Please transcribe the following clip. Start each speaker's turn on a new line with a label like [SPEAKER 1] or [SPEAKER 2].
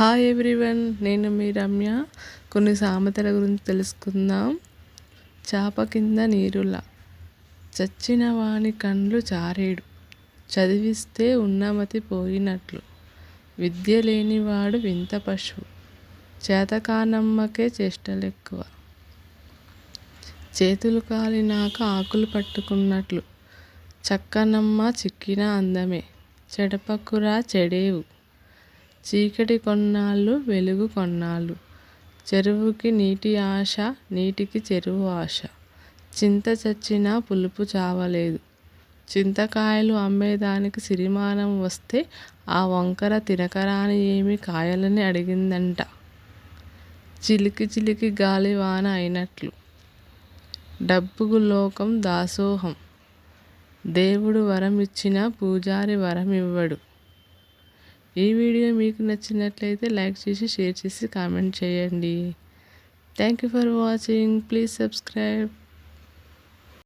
[SPEAKER 1] Hi everyone నేను మీ రమ్య. కొన్ని సామెతల గురించి తెలుసుకుందాం. చాప కింద నీరులా. చచ్చిన వాని కండ్లు చారేడు. చదివిస్తే ఉన్నమతి పోయినట్లు. విద్య లేనివాడు వింత పశువు. చేతకానమ్మకే చేష్టలెక్కువ. చేతులు కాలినాక ఆకులు పట్టుకున్నట్లు. చక్కనమ్మ చిక్కిన అందమే. చెడపకురా చెడేవు. చీకటి కొన్నాళ్ళు వెలుగు కొన్నాళ్ళు. చెరువుకి నీటి ఆశ నీటికి చెరువు ఆశ. చింత చచ్చినా పులుపు చావలేదు. చింతకాయలు అమ్మేదానికి సిరిమానం వస్తే ఆ వంకర తినకరాని ఏమి కాయలని అడిగిందంట. చిలికి చిలికి గాలివాన అయినట్లు. డబ్బుకు లోకం దాసోహం. దేవుడు వరం ఇచ్చినా పూజారి వరం ఇవ్వడు ఈ వీడియో మీకు నచ్చినట్లయితే లైక్ చేసి షేర్ చేసి కామెంట్ చేయండి. Thank you for watching please subscribe